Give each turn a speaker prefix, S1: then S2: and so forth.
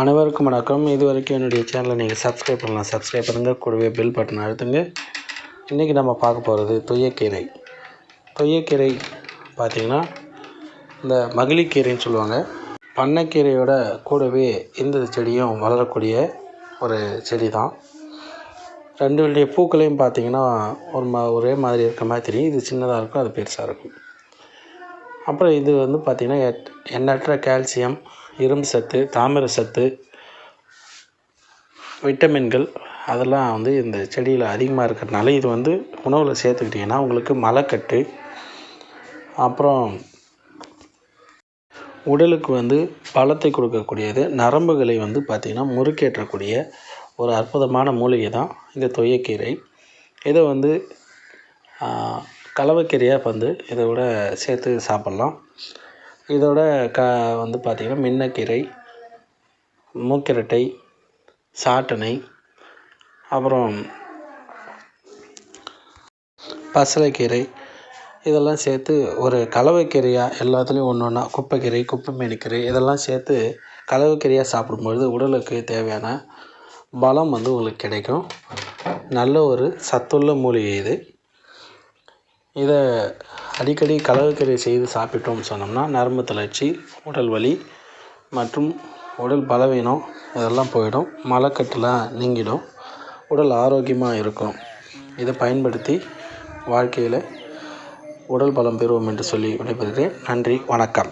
S1: அனைவருக்கும் வணக்கம். இது வரைக்கும் என்னுடைய சேனலை நீங்கள் சப்ஸ்கிரைப் பண்ணலாம். சப்ஸ்கிரைப் பண்ணுங்கள் கூடவே பெல் பட்டன் அழுத்துங்க. இன்றைக்கி நம்ம பார்க்க போகிறது தொய்யக்கீரை. தொய்யக்கீரை பார்த்திங்கன்னா இந்த மகிழிக்கீரைன்னு சொல்லுவாங்க. பண்ணைக்கீரையோட கூடவே இந்த செடியும் வளரக்கூடிய ஒரு செடி தான் ரெண்டுடைய பூக்களையும் பார்த்திங்கன்னா ஒரு மா ஒரே மாதிரி இருக்க மாதிரி தெரியும். இது சின்னதாக இருக்கும் அது பெருசாக இருக்கும். அப்புறம் இது வந்து பார்த்திங்கன்னா எட் எண்ணற்ற கால்சியம் இரும்பு சத்து தாமிர சத்து விட்டமின்கள் அதெல்லாம் வந்து இந்த செடியில் அதிகமாக இருக்கிறதுனால இது வந்து உணவில் சேர்த்துக்கிட்டிங்கன்னா உங்களுக்கு மலக்கட்டு அப்புறம் உடலுக்கு வந்து பலத்தை கொடுக்கக்கூடியது நரம்புகளை வந்து பார்த்திங்கன்னா முறுக்கேற்றக்கூடிய ஒரு அற்புதமான மூலிகை தான் இந்த தொய்யக்கீரை. இதை வந்து கலவைக்கீரையாக வந்து இதோட சேர்த்து சாப்பிட்லாம். இதோட க வந்து பார்த்திங்கன்னா மின்னக்கீரை மூக்கிரட்டை சாட்டணை அப்புறம் பசலைக்கீரை இதெல்லாம் சேர்த்து ஒரு கலவைக்கீரையாக எல்லாத்துலேயும் ஒன்று ஒன்றா குப்பைக்கீரை குப்பை மேனிக்கீரை இதெல்லாம் சேர்த்து கலவைக்கீரையாக சாப்பிடும்பொழுது உடலுக்கு தேவையான பலம் வந்து உங்களுக்கு கிடைக்கும். நல்ல ஒரு சத்துள்ள மூலிகை இது. இதை அடிக்கடி கடற்கரை செய்து சாப்பிட்டோம்னு சொன்னோம்னா நரம்பு தளர்ச்சி உடல் வலி மற்றும் உடல் பலவீனம் இதெல்லாம் போயிடும். மலக்கட்டுலாம் நீங்கிடும். உடல் ஆரோக்கியமாக இருக்கும். இதை பயன்படுத்தி வாழ்க்கையில் உடல் பலம் பெறுவோம் என்று சொல்லி விடைபெறுகிறேன். நன்றி வணக்கம்.